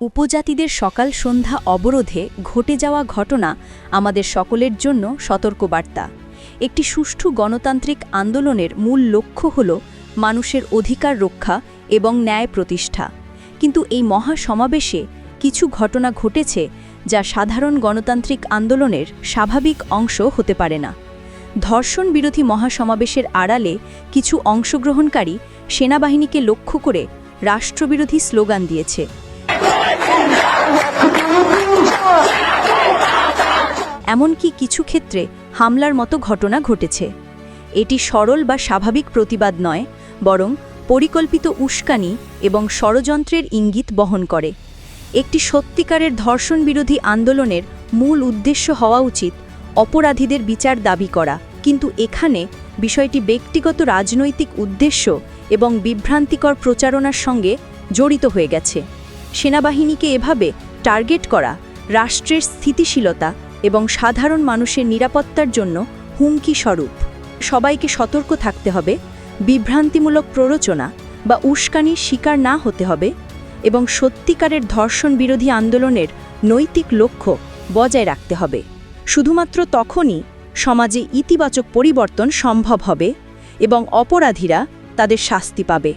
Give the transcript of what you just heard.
উপজাতিদের সকাল সন্ধ্যা অবরোধে ঘটে যাওয়া ঘটনা আমাদের সকলের জন্য সতর্কবার্তা। একটি সুষ্ঠু গণতান্ত্রিক আন্দোলনের মূল লক্ষ্য হল মানুষের অধিকার রক্ষা এবং ন্যায় প্রতিষ্ঠা। কিন্তু এই মহা সমাবেশে কিছু ঘটনা ঘটেছে যা সাধারণ গণতান্ত্রিক আন্দোলনের স্বাভাবিক অংশ হতে পারে না। ধর্ষণ বিরোধী মহাসমাবেশের আড়ালে কিছু অংশগ্রহণকারী সেনাবাহিনীকে লক্ষ্য করে রাষ্ট্রবিরোধী স্লোগান দিয়েছে। এমনকি কিছু ক্ষেত্রে হামলার মতো ঘটনা ঘটেছে। এটি সরল বা স্বাভাবিক প্রতিবাদ নয়, বরং পরিকল্পিত উস্কানি এবং ষড়যন্ত্রের ইঙ্গিত বহন করে। একটি সত্যিকারের ধর্ষণ বিরোধী আন্দোলনের মূল উদ্দেশ্য হওয়া উচিত অপরাধীদের বিচার দাবি করা। কিন্তু এখানে বিষয়টি ব্যক্তিগত রাজনৈতিক উদ্দেশ্য এবং বিভ্রান্তিকর প্রচারণার সঙ্গে জড়িত হয়ে গেছে। সেনাবাহিনীকে এভাবে টার্গেট করা রাষ্ট্রের স্থিতিশীলতা এবং সাধারণ মানুষের নিরাপত্তার জন্য হুমকি স্বরূপ। সবাইকে সতর্ক থাকতে হবে, বিভ্রান্তিমূলক প্ররোচনা বা উস্কানির শিকার না হতে হবে এবং সত্যিকারের ধর্ষণ বিরোধী আন্দোলনের নৈতিক লক্ষ্য বজায় রাখতে হবে। শুধুমাত্র তখনই সমাজে ইতিবাচক পরিবর্তন সম্ভব হবে এবং অপরাধীরা তাদের শাস্তি পাবে।